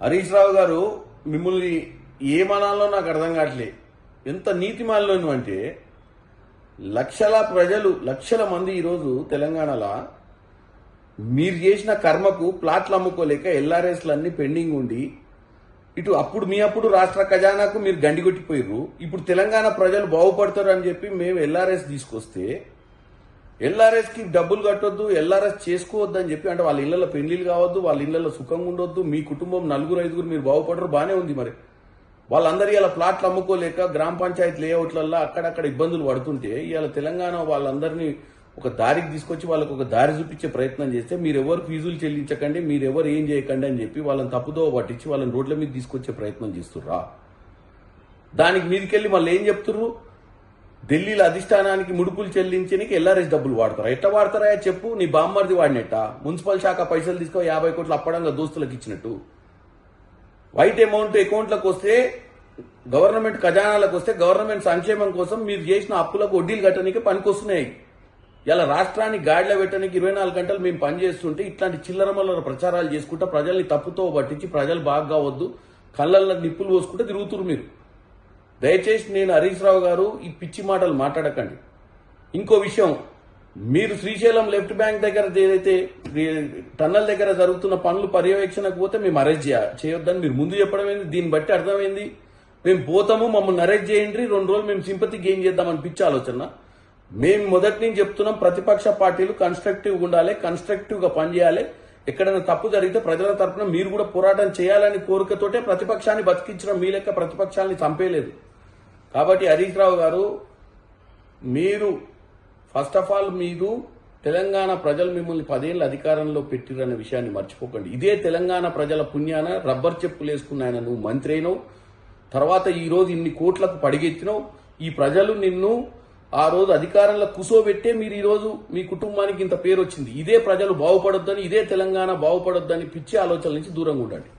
హరీష్ రావు గారు మిమ్మల్ని ఏమనాలో నాకు అర్థం కావట్లే. ఎంత నీతిమాలను అంటే లక్షల ప్రజలు లక్షల మంది ఈరోజు తెలంగాణలో మీరు చేసిన కర్మకు ప్లాట్లు అమ్ముకోలేక ఎల్ఆర్ఎస్లు అన్ని పెండింగ్ ఉండి ఇటు అప్పుడు మీ అప్పుడు రాష్ట్ర ఖజానాకు మీరు గండి కొట్టిపోయారు ఇప్పుడు తెలంగాణ ప్రజలు బాగుపడతారు అని చెప్పి మేము ఎల్ఆర్ఎస్ తీసుకొస్తే ఎల్ఆర్ఎస్కి డబ్బులు కట్టొద్దు ఎల్ఆర్ఎస్ చేసుకోవద్దు అని చెప్పి అంటే వాళ్ళ ఇళ్ళలో పెళ్ళిళ్ళు కావద్దు వాళ్ళ ఇళ్ళలో సుఖంగా ఉండొద్దు మీ కుటుంబం నలుగురు ఐదుగురు మీరు బాగుపడరు బానే ఉంది మరి. వాళ్ళందరూ ఇలా ప్లాట్లు అమ్ముకోలేక గ్రామ పంచాయతీ లేఅవుట్లలో అక్కడక్కడ ఇబ్బందులు పడుతుంటే ఇవాళ తెలంగాణ వాళ్ళందరినీ ఒక దారికి తీసుకొచ్చి వాళ్ళకు ఒక దారి చూపించే ప్రయత్నం చేస్తే మీరెవరు ఫీజులు చెల్లించకండి మీరెవరు ఏం చేయకండి అని చెప్పి వాళ్ళని తప్పుదో పట్టించి వాళ్ళని రోడ్ల మీద తీసుకొచ్చే ప్రయత్నం చేస్తుర్రా. దానికి మీదకెళ్ళి మళ్ళీ ఏం చెప్తుర్రు? ఢిల్లీలో అధిష్టానానికి ముడుపులు చెల్లించడానికి ఎల్ఆర్ఎస్ డబ్బులు వాడతారా? ఎట్లా వాడతారా చెప్పు? నీ బామ్మర్ది వాడినట్ట. మున్సిపల్ శాఖ పైసలు తీసుకో యాభై కోట్లు అప్పడంగా దోస్తులకు ఇచ్చినట్టు. వైట్ అమౌంట్ అకౌంట్లకు వస్తే గవర్నమెంట్ ఖజానాలకు వస్తే గవర్నమెంట్ సంక్షేమం కోసం మీరు చేసిన అప్పులకు వడ్డీలు కట్టడానికి పనికొస్తున్నాయి. ఇలా రాష్ట్రాన్ని గాడిలో పెట్టడానికి ఇరవై నాలుగు గంటలు మేము పనిచేస్తుంటే ఇట్లాంటి చిల్లరమల్లర ప్రచారాలు చేసుకుంటా ప్రజల్ని తప్పుతో పట్టించి ప్రజలు బాగా కావద్దు. కళ్ళల్లో నిప్పులు పోసుకుంటే తిరుగుతురు మీరు. దయచేసి నేను హరీష్ రావు గారు ఈ పిచ్చి మాటలు మాట్లాడకండి. ఇంకో విషయం మీరు శ్రీశైలం లెఫ్ట్ బ్యాంక్ దగ్గర ఏదైతే టన్నల్ దగ్గర జరుగుతున్న పనులు పర్యవేక్షణకు పోతే మేము అరెస్ట్ చేయ- చేయొద్దని మీరు ముందు చెప్పడం ఏంది దీన్ని బట్టి అర్థమైంది? మేము పోతాము మమ్మల్ని అరెస్ట్ చేయండి రెండు రోజులు మేము సింపతి గెయిన్ చేద్దామని పిచ్చి ఆలోచన. మేము మొదటి నుంచి చెప్తున్నాం ప్రతిపక్ష పార్టీలు కన్స్ట్రక్టివ్గా ఉండాలి కన్స్ట్రక్టివ్గా పనిచేయాలి. ఎక్కడైనా తప్పు జరిగితే ప్రజల తరఫున మీరు కూడా పోరాటం చేయాలని కోరికతోటే ప్రతిపక్షాన్ని బతికించడం మీ లెక్క ప్రతిపక్షాన్ని చంపేయలేదు. కాబట్టి హరీష్ రావు గారు మీరు ఫస్ట్ ఆఫ్ ఆల్ మీరు తెలంగాణ ప్రజలు మిమ్మల్ని పదేళ్ళు అధికారంలో పెట్టిరన్న విషయాన్ని మర్చిపోకండి. ఇదే తెలంగాణ ప్రజల పుణ్యాన రబ్బర్ చెప్పులు వేసుకున్న ఆయన నువ్వు మంత్రి అయినావు. తర్వాత ఈరోజు ఇన్ని కోట్లకు పడిగెత్తినావు. ఈ ప్రజలు నిన్ను ఆ రోజు అధికారంలో కుసోబెట్టే మీరు ఈరోజు మీ కుటుంబానికి ఇంత పేరు వచ్చింది ఇదే ప్రజలు బాగుపడొద్దని ఇదే తెలంగాణ బాగుపడొద్దని పిచ్చి ఆలోచనల నుంచి దూరంగా ఉండండి.